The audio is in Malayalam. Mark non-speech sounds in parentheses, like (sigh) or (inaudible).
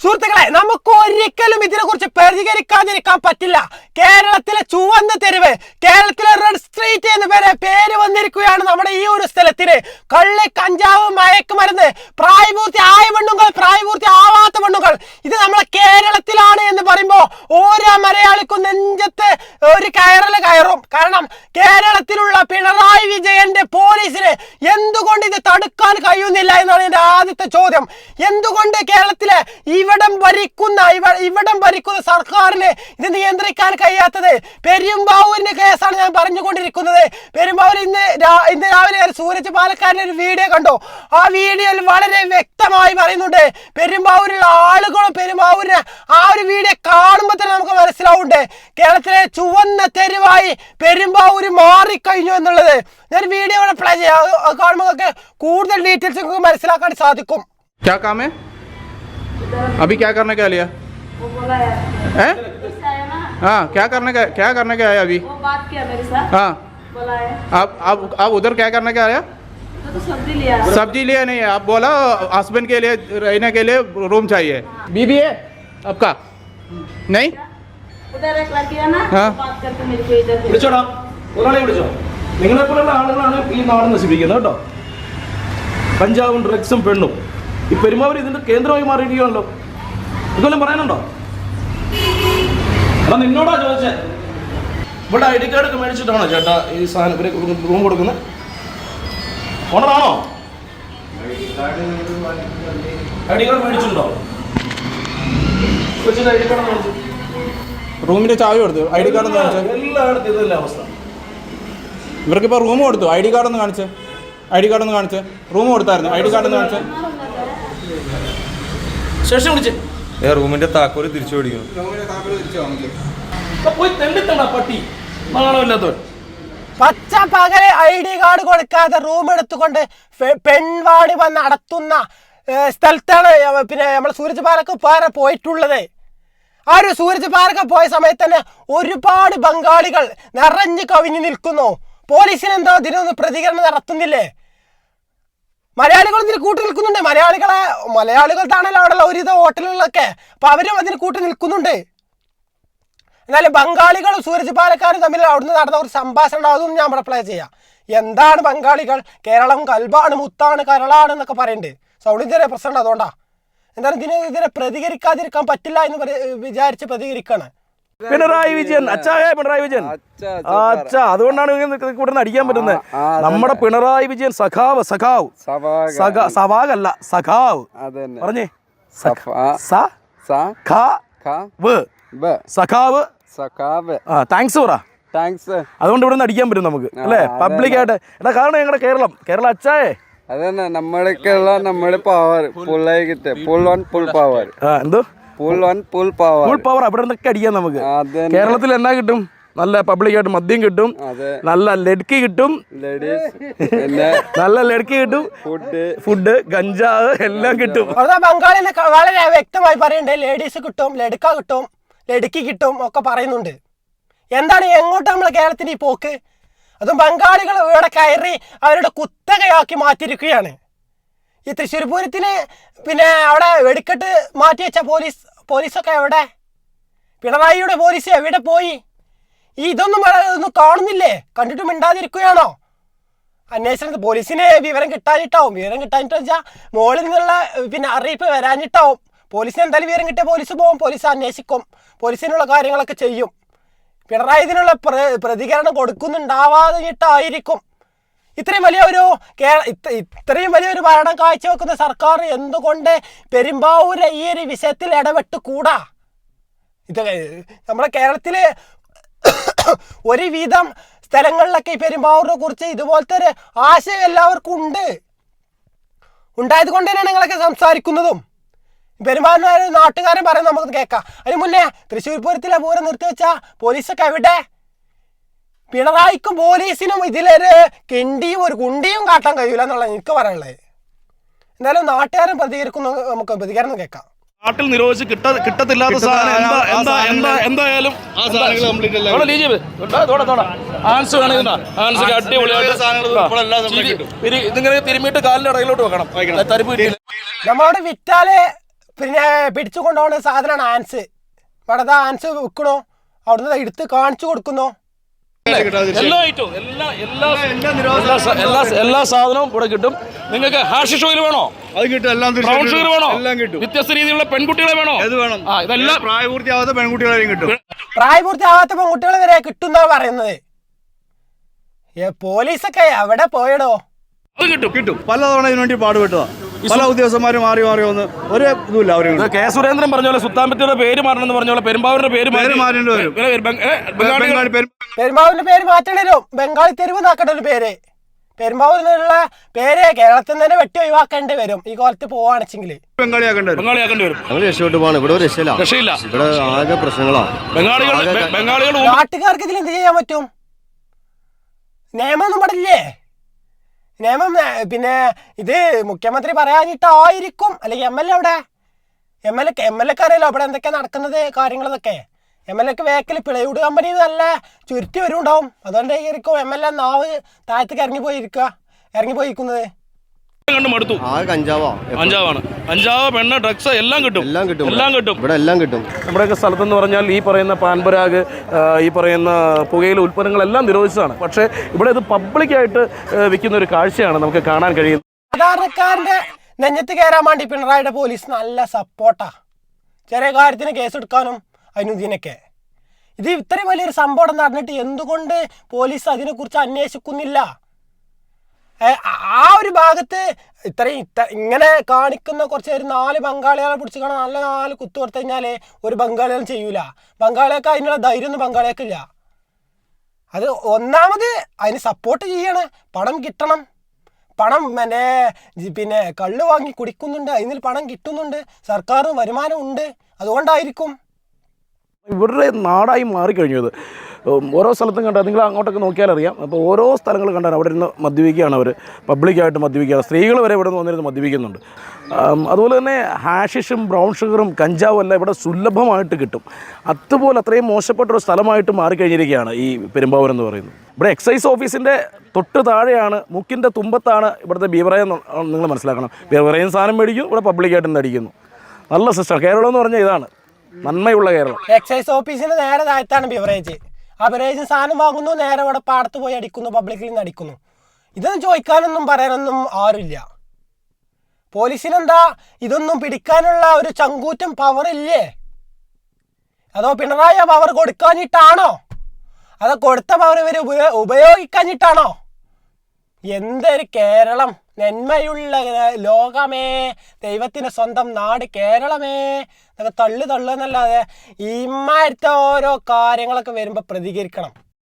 സുഹൃത്തുക്കളെ നമുക്ക് ഒരിക്കലും ഇതിനെ കുറിച്ച് പ്രതികരിക്കാതിരിക്കാൻ പറ്റില്ല. കേരളത്തിലെ ചുവന്ന തെരുവ് കേരളത്തിലെ റെഡ് സ്ട്രീറ്റ് എന്ന് പേര് പേര് വന്നിരിക്കുകയാണ് നമ്മുടെ ഈ ഒരു സ്ഥലത്തിന്. കള്ളി കഞ്ചാവ് മയക്കുമരുന്ന് പ്രായപൂർത്തി ആയ പെണ്ണുങ്ങൾ പ്രായപൂർത്തി ആവാത്ത പെണ്ണുങ്ങൾ ഇത് നമ്മളെ കേരളത്തിലാണ് എന്ന് പറയുമ്പോൾ ഓരോ മലയാളിക്കും നെഞ്ചത്ത് ഒരു കയറൽ കയറും കാരണം കേരളത്തിലുള്ള പിണറായി വിജയന്റെ പോലീസിന് എന്തുകൊണ്ട് ഇത് തടുക്കാൻ കഴിയുന്നില്ല എന്നാണ് എന്റെ ആദ്യത്തെ ചോദ്യം എന്തുകൊണ്ട് കേരളത്തിലെ ഇവിടം ഭരിക്കുന്ന ഇവ- ഇവിടം ഭരിക്കുന്ന സർക്കാരിന് ഇത് നിയന്ത്രിക്കാൻ കഴിയാത്തത് പെരുമ്പാവൂരിന്റെ കേസാണ് ഞാൻ പറഞ്ഞുകൊണ്ടിരിക്കുന്നത് പെരുമ്പാവൂർ ഇന്ന് രാ- ഇന്ന് രാവിലെ ഞാൻ സൂരജ് പാലക്കാരൻ്റെ ഒരു വീഡിയോ കണ്ടു ആ വീഡിയോയിൽ വളരെ വ്യക്തമായി പറയുന്നുണ്ട് പെരുമ്പാവൂരിലുള്ള ആളുകളും പെരുമ്പാവൂരിനെ ആ ഒരു വീഡിയോ കാണുമ്പോൾ തന്നെ നമുക്ക് മനസ്സിലാവുന്നുണ്ട് കേരളത്തിലെ ചുവന്ന തെരുവായി പെരുമ്പാവൂര് മാറിക്കഴിഞ്ഞു എന്നുള്ളത് ഞാൻ വീഡിയോ ഇവിടെ പ്ലേ ചെയ്യാം അത് അത് കാണുമ്പോൾ നമുക്ക് കൂടുതൽ ഡീറ്റെയിൽസ് നമുക്ക് മനസ്സിലാക്കാൻ സാധിക്കും क्या काम है अभी क्या करने का लिया वो बोला यार हैं इससे आया ना हाँ क्या करने का क्या करने का आया अभी वो बात किया मेरे साथ हाँ बोला है आप आप आप उधर क्या करने का आया तो तो सब्जी लिया सब्जी लिया नहीं है आप बोला हस्बैंड के लिए रहने के लिए रूम चाहिए बीबी है आपका नहीं उधर एक लड़की है ना हाँ। वो बात करके मेरे को इधर भेजा। വിളിച്ചോടാ ഒരാളെ വിളിച്ചോ നിങ്ങളെ പോലുള്ള ആളുകളാണ് ഈ നാട് നശിപ്പിക്കുന്നത് കേട്ടോ കഞ്ചാവും ഡ്രഗ്സും പെണ്ണും ഈ പെരുമാവൂർ ഇതിന്റെ കേന്ദ്രമായി മാറിയിരിക്കുകയാണല്ലോ. ഇതൊന്നും പറയാനുണ്ടോ? അപ്പൊ നിന്നോടാ ചോദിച്ചേ. ഇവിടെ ഐ ഡി കാർഡ് ഒക്കെ മേടിച്ചിട്ടാണോ ചേട്ടാ ഈ സാധനം ഇവരെ റൂം കൊടുക്കുന്നത് ഓണറാണോ? ഐ ഡി കാർഡ് മേടിച്ചിട്ടുണ്ടോ? കൊച്ചിന്റെ ഐ ഡി കാർഡ് മേടിച്ചു. റൂമിന്റെ ചാവി കൊടുത്തു. ഐ ഡി കാർഡ് എല്ലായിടത്തും ഇതല്ല അവസ്ഥ. ഇവർക്കിപ്പോൾ റൂം കൊടുത്തു. ഐ ഡി കാർഡ് ഒന്ന് കാണിച്ചേ. ഐ ഡി കാർഡ് ഒന്ന് കാണിച്ചേ. റൂം കൊടുത്തായിരുന്നു. ഐ ഡി കാർഡ് ഒന്ന് കാണിച്ചേ. ശേഷം വിളിച്ച്. ഏ റൂമിന്റെ താക്കോൽ തിരിച്ചു ഇപ്പൊ പോയി തെണ്ടിത്തണ്ട പട്ടി. നാണമില്ലാത്തവൻ പച്ച പകൽ ഐ ഡി കാർഡ് കൊടുക്കാതെ റൂം എടുത്തുകൊണ്ട് പെൺവാടി വന്ന് നടത്തുന്ന സ്ഥലത്താണ് പിന്നെ നമ്മൾ സൂരജ് പാലക്ക് പാറ പോയിട്ടുള്ളത്. ആ ഒരു സൂരജ് പാലക്ക പോയ സമയത്ത് തന്നെ ഒരുപാട് ബംഗാളികൾ നിറഞ്ഞു കവിഞ്ഞു നിൽക്കുന്നു. പോലീസിന് എന്തോ ഇതിനൊന്നും പ്രതികരണം നടത്തുന്നില്ലേ? മലയാളികൾ ഇതിന് കൂട്ടി നിൽക്കുന്നുണ്ട്. മലയാളികളെ മലയാളികൾക്കാണല്ലോ അവിടെ ഒരുവിധ ഹോട്ടലുകളിലൊക്കെ അപ്പൊ അവരും അതിന് കൂട്ടി നിൽക്കുന്നുണ്ട്. എന്നാലും ബംഗാളികളും സൂരജ് പാലക്കാരും തമ്മിൽ അവിടുന്ന് നടന്ന ഒരു സംഭാഷണം അതൊന്നും ഞാൻ ഇവിടെ പ്ലേ ചെയ്യാം. എന്താണ് ബംഗാളികൾ? കേരളം കൽബാണ് മുത്താണ് കരളാണ് എന്നൊക്കെ പറയുന്നുണ്ട് സൗണ്ട് ചെറിയ പ്രശ്നം അതുകൊണ്ടാ. എന്തായാലും ഇതിനെ ഇതിനെ പ്രതികരിക്കാതിരിക്കാൻ പറ്റില്ല എന്ന് വിചാരിച്ച് പ്രതികരിക്കാണ്. പിണറായി വിജയൻ. അച്ചായ പിണറായി വിജയൻ. അച്ഛ അതുകൊണ്ടാണ് ഇവിടെ നിന്ന് അടിക്കാൻ പറ്റുന്നത്. നമ്മുടെ പിണറായി വിജയൻ സഖാവ് സഖാവ്. സവാഗ്. അല്ല സഭാഗല്ല സഖാവ്. പറഞ്ഞേ. സഖാവ്. സഖാവ്. ആ താങ്ക്സ് പറ. താങ്ക്സ് അതുകൊണ്ട് ഇവിടെ നിന്ന് അടിക്കാൻ പറ്റും നമുക്ക് അല്ലേ? പബ്ലിക് ആയിട്ട്. എടാ കാരണം ഞങ്ങളുടെ കേരളം. കേരളം അച്ചായേ അതന്നെ. നമ്മളൊക്കെയുള്ള നമ്മുടെ പവർ ഫുള്ളായി കിട്ടുക. ഫുൾ ഓൺ ഫുൾ പവർ എന്തോ? ഫുൾ പവർ അവിടെ നിന്നൊക്കെ അടിക്കാം നമുക്ക്. കേരളത്തിൽ എന്നാ കിട്ടും? നല്ല പബ്ലിക് ആയിട്ട് മദ്യം കിട്ടും. നല്ല ലഡ്ക്കി കിട്ടും. (laughs) നല്ല ലഡ്ക്കി കിട്ടും. ഫുഡ് ഫുഡ് ഗഞ്ചാവ് എല്ലാം കിട്ടും. ബംഗാളിൽ വളരെ വ്യക്തമായി പറയുന്നുണ്ട് ലേഡീസ് കിട്ടും ലഡ്ക കിട്ടും ലടുക്കി കിട്ടും ഒക്കെ പറയുന്നുണ്ട്. എന്താണ് എങ്ങോട്ട് നമ്മൾ കേരളത്തിന് ഈ പോക്ക്? അതും ബംഗാളികൾ ഇവിടെ കയറി അവരുടെ കുത്തകയാക്കി മാറ്റിയിരിക്കുകയാണ്. ഈ തൃശ്ശൂർ പൂരത്തിന് പിന്നെ അവിടെ വെടിക്കെട്ട് മാറ്റി വെച്ച പോലീസ് പോലീസൊക്കെ എവിടെ? പിണറായിയുടെ പോലീസ് എവിടെ പോയി? ഈ ഇതൊന്നും ഒന്നും കാണുന്നില്ലേ? കണ്ടിട്ട് മിണ്ടാതിരിക്കുകയാണോ? അന്വേഷണത്തിൽ പോലീസിന് വിവരം കിട്ടാനിട്ടാവും. വിവരം കിട്ടാനിട്ട് വെച്ചാൽ മുകളിൽ നിന്നുള്ള പിന്നെ അറിയിപ്പ് വരാനിട്ടാവും. പോലീസിന് എന്തായാലും വിവരം കിട്ടിയ പോലീസ് പോകും പോലീസ് അന്വേഷിക്കും. പോലീസിനുള്ള കാര്യങ്ങളൊക്കെ ചെയ്യും. പിണറായി ഇതിനുള്ള പ്ര- പ്രതികരണം കൊടുക്കുന്നുണ്ടാവാതിട്ടായിരിക്കും ഇത്രയും വലിയ ഒരു കേരള ഇത്രയും വലിയ ഒരു ഭരണം കാഴ്ചവെക്കുന്ന സർക്കാർ എന്തുകൊണ്ട് പെരുമ്പാവൂരെ ഈ ഒരു വിഷയത്തിൽ ഇടപെട്ട് കൂടാ? ഇത് നമ്മുടെ ഒരു വീതം സ്ഥലങ്ങളിലൊക്കെ ഈ പെരുമ്പാവൂരിനെ കുറിച്ച് ഇതുപോലത്തെ ഒരു ആശയം എല്ലാവർക്കും ഉണ്ട്. ഉണ്ടായത് കൊണ്ട് തന്നെയാണ് നിങ്ങളൊക്കെ സംസാരിക്കുന്നതും. പെരുമാറുന്ന നാട്ടുകാരൻ പറയുന്നത് നമുക്ക് കേൾക്കാം. അതിന് മുന്നേ തൃശ്ശൂർ പൂരത്തിലെ പൂരം നിർത്തിവെച്ച പോലീസൊക്കെ എവിടെ? പിണറായിക്കും പോലീസിനും ഇതിലൊരു കിണ്ടിയും ഒരു കുണ്ടിയും കാട്ടാൻ കഴിയൂല എന്നുള്ള എനിക്ക് പറയാനുള്ളത്. എന്തായാലും നാട്ടുകാരും പ്രതികരിക്കുന്നു നമുക്ക് പ്രതികരണം കേൾക്കാം. നാട്ടിൽ നിരോധിച്ച് കിട്ട കിട്ടത്തില്ലാത്ത സാധനം എന്താ എന്താ എന്താ എന്തായാലും ആൻസ് വേണമെങ്കിൽ അടിപൊളിയായിട്ട് ഇതിങ്ങനെ കാലിന്റെ ഇടയിലോട്ട് വെക്കണം. തരിപ്പ് നമ്മളോട് വിറ്റാൽ പിന്നെ പിടിച്ചു കൊണ്ടുപോകുന്ന സാധനമാണ് ആൻസ്. ഇവിടെ ആൻസ് വിൽക്കണോ. അവിടുന്ന് എടുത്ത് കാണിച്ചു കൊടുക്കുന്നു. എല്ലാ ഐറ്റവും എല്ലാ എല്ലാ എല്ലാ സാധനവും ഇവിടെ കിട്ടും. നിങ്ങൾക്ക് ഹാഷിഷ് ഓയിൽ വേണോ? അത് കിട്ടും എല്ലാം ബ്രൗൺ ഷുഗർ വേണോ? എല്ലാം കിട്ടും. വ്യത്യസ്ത രീതിയിലുള്ള പെൺകുട്ടികളെ വേണോ? ഏത് വേണം? ആ ഇതെല്ലാം പ്രായപൂർത്തിയാവാത്ത പെൺകുട്ടികളെയും കിട്ടും. പ്രായപൂർത്തിയാവാത്ത പെൺകുട്ടികൾ വരെ കിട്ടുന്നാ പറയുന്നത്? ഏ, പോലീസൊക്കെ എവിടെ പോയടോ? അത് കിട്ടും. കിട്ടും. പലതവണ ഇതിനു വേണ്ടി പാടുപെട്ടതാ. പല ഉദ്യോഗസ്ഥന്മാർ മാറി മാറി വന്ന് ഒരു ഇതുമില്ല അവരെ. ഇത് കെ സുരേന്ദ്രൻ പറഞ്ഞ പോലെ സുത്താമ്പത്തിയുടെ പേര് മാറണം എന്ന് പറഞ്ഞ പോലെ പെരുമ്പാവൂരിന്റെ പേര് പെരുമ്പാവൂരിന്റെ പേര് മാറ്റേണ്ടി ബംഗാളി തെരുവ് നാക്കേണ്ട ഒരു പേര്. പെരുമ്പാവൂരിനുള്ള പേര് കേരളത്തിൽ തന്നെ വെട്ടി ഒഴിവാക്കേണ്ടി വരും. ഈ കാലത്ത് പോവാണെച്ചെങ്കിൽ നാട്ടുകാർക്ക് ഇതിൽ എന്ത് ചെയ്യാൻ പറ്റും? നിയമമൊന്നും പാടില്ലേ? നിയമം പിന്നെ ഇത് മുഖ്യമന്ത്രി പറയാനിട്ടായിരിക്കും അല്ലെങ്കിൽ എം എൽ എ അവിടെ? M L A M L എക്ക് അറിയാലോ അവിടെ എന്തൊക്കെയാ നടക്കുന്നത് കാര്യങ്ങളതൊക്കെ എം എൽ എക്ക് വേക്കിൽ പിളയൂട് കമ്പനി നല്ല ചുരുട്ടി അതുകൊണ്ട് അതുകൊണ്ടായിരിക്കും എം എൽ എ നാവ് താഴത്തേക്ക് ഇറങ്ങി പോയിരിക്കുക ഇറങ്ങി പോയിരിക്കുന്നത് കണ്ട് മടുത്തു. ആ കഞ്ചാവാ അഞ്ചാവാണ് അഞ്ചാവ് പെണ്ണ ഡ്രഗ്സ് എല്ലാം കിട്ടും. എല്ലാം കിട്ടും. ഇവിടെ. എല്ലാം കിട്ടും. ഇവിടെ എല്ലാം കിട്ടും. നമ്മുടെയൊക്കെ സ്ഥലത്തെന്ന് പറഞ്ഞാൽ ഈ പറയുന്ന പാൻപരാഗ് ഈ പറയുന്ന പുകയില ഉൽപ്പന്നങ്ങളെല്ലാം നിരോധിച്ചതാണ്. പക്ഷേ ഇവിടെ ഇത് പബ്ലിക്കായിട്ട് വിൽക്കുന്ന ഒരു കാഴ്ചയാണ് നമുക്ക് കാണാൻ കഴിയുന്നത്. സാധാരണക്കാരന്റെ നെഞ്ഞത്ത് കയറാൻ വേണ്ടി പിണറായിയുടെ പോലീസ് നല്ല സപ്പോർട്ടാ. ചെറിയ കാര്യത്തിന് കേസെടുക്കാനും അതിനും ഇതിനൊക്കെ ഇത് ഇത്രയും വലിയൊരു സംഭവം നടന്നിട്ട് എന്തുകൊണ്ട് പോലീസ് അതിനെക്കുറിച്ച് അന്വേഷിക്കുന്നില്ല? ആ- ഒരു ഭാഗത്ത് ഇത്രയും ഇത്ര ഇങ്ങനെ കാണിക്കുന്ന കുറച്ച് ഒരു നാല് ബംഗാളികളെ പിടിച്ച് കാണാൻ നല്ല നാല് കുത്തു കൊടുത്തു കഴിഞ്ഞാൽ ഒരു ബംഗാളികളും ചെയ്യൂല. ബംഗാളിയൊക്കെ അതിനുള്ള ധൈര്യം ഒന്നും ബംഗാളിയൊക്കില്ല അത് ഒന്നാമത് അതിന് സപ്പോർട്ട് ചെയ്യണം. പണം കിട്ടണം. പണം മറ്റേ പിന്നെ കള്ള് വാങ്ങി കുടിക്കുന്നുണ്ട്. അതിൽ പണം കിട്ടുന്നുണ്ട്. സർക്കാരിന് വരുമാനം ഉണ്ട്. അതുകൊണ്ടായിരിക്കും. ഇവരുടെ നാടായി മാറിക്കഴിഞ്ഞത്. ഓരോ സ്ഥലത്തും കണ്ടാൽ നിങ്ങൾ അങ്ങോട്ടൊക്കെ നോക്കിയാൽ അറിയാം. അപ്പോൾ ഓരോ സ്ഥലങ്ങൾ കണ്ടാൽ അവിടെ ഇരുന്ന് മദ്യപിക്കുകയാണ് അവർ പബ്ലിക്കായിട്ട് മദ്യപിക്കുകയാണ്. സ്ത്രീകൾ വരെ ഇവിടെ നിന്ന് വന്നിരുന്ന് മദ്യപിക്കുന്നുണ്ട്. അതുപോലെ തന്നെ ഹാഷിഷും ബ്രൗൺ ഷുഗറും കഞ്ചാവും എല്ലാം ഇവിടെ സുലഭമായിട്ട് കിട്ടും. അതുപോലെ അത്രയും മോശപ്പെട്ട ഒരു സ്ഥലമായിട്ട് മാറിക്കഴിഞ്ഞിരിക്കുകയാണ് ഈ പെരുമ്പാവൂർ എന്ന് പറയുന്നത്. ഇവിടെ എക്സൈസ് ഓഫീസിന്റെ തൊട്ട് താഴെയാണ് മുക്കിന്റെ തുമ്പത്താണ് ഇവിടുത്തെ ബീവറേജ് നിങ്ങൾ മനസ്സിലാക്കണം. ബീവറേയും സാധനം മേടിക്കും ഇവിടെ പബ്ലിക്കായിട്ട് നിന്ന് അടിക്കുന്നു. നല്ല സിസ്റ്റം. കേരളം എന്ന് പറഞ്ഞാൽ ഇതാണ്. നന്മയുള്ള കേരളം. എക്സൈസ് ഓഫീസിന് നേരെ താഴത്താണ് ബിവറേജ്. ബിവറേജ് സാധനം വാങ്ങുന്നു നേരെ ഇവിടെ പാടത്ത് പോയി അടിക്കുന്നു പബ്ലിക്കിൽ നിന്ന് അടിക്കുന്നു. ഇതൊന്നും ചോദിക്കാനൊന്നും പറയാനൊന്നും ആരുമില്ല. പോലീസിനെന്താ ഇതൊന്നും പിടിക്കാനുള്ള ഒരു ചങ്കൂറ്റം പവർ ഇല്ലേ? അതോ പിണറായി പവർ കൊടുക്കാഞ്ഞിട്ടാണോ? അതോ കൊടുത്ത പവർ ഇവർ ഉപയോ ഉപയോഗിക്കാഞ്ഞിട്ടാണോ? എന്തൊരു കേരളം. നന്മയുള്ള ലോകമേ ദൈവത്തിന് സ്വന്തം നാട് കേരളമേ എന്നൊക്കെ തള്ളു തള്ളുന്നല്ലാതെ ഇമ്മാരത്തെ ഓരോ കാര്യങ്ങളൊക്കെ വരുമ്പോൾ പ്രതികരിക്കണം.